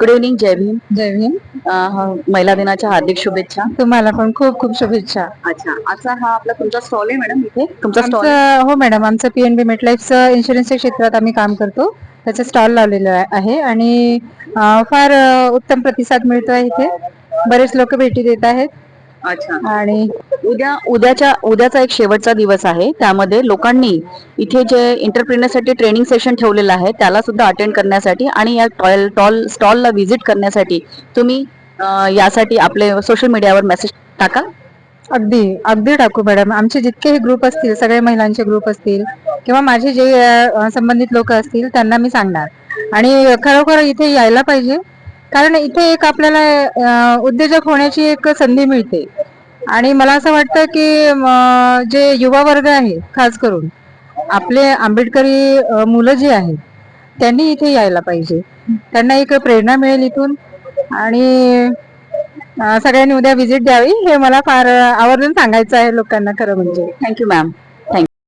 Good evening जय भीम जय भीम अं, महिला दिनाच्या हार्दिक शुभेच्छा. तुम्हाला पण खूप खूप शुभेच्छा. अच्छा आजचा हा आपला तुमचा स्टॉल आहे मॅडम इथे? तुमचा स्टॉल आमचं हो मॅडम आमचं पीएनबी मेटलाईफचं इन्शुरन्सच्या क्षेत्रात आम्ही काम करतो. त्याचं स्टॉल लावलेलं आहे- आहे आणि अं, फार अं, उत्तम प्रतिसाद मिळतो आहे इथे. बरेच लोक भेटी देत आहेत. अच्छा. आणि उद्या उद्याच्या उद्याचा एक शेवटचा दिवस आहे. त्यामध्ये लोकांनी इथे जे इंटरप्रिनरसाठी ट्रेनिंग सेशन ठेवलेलं आहे त्याला सुद्धा अटेंड करण्यासाठी आणि या टॉल टॉल स्टॉलला व्हिजिट करण्यासाठी तुम्ही अं, यासाठी आपले सोशल मीडियावर मेसेज टाका. अगदी अगदी टाकू मॅडम. आमचे जितकेही ग्रुप असतील सगळे महिलांचे ग्रुप असतील किंवा माझे जे अं, संबंधित लोक असतील त्यांना मी सांगणार. आणि खरोखर इथे यायला पाहिजे. कारण इथे एक आपल्याला अं, उद्योजक होण्याची एक संधी मिळते. आणि मला असं वाटतं की जे युवा वर्ग आहे खास करून आपले आंबेडकरी मुलं जी आहेत त्यांनी इथे यायला पाहिजे. त्यांना एक प्रेरणा मिळेल इथून. आणि सगळ्यांनी उद्या व्हिजिट द्यावी हे मला फार आवर्जून सांगायचं आहे लोकांना खरं म्हणजे. Thank you ma'am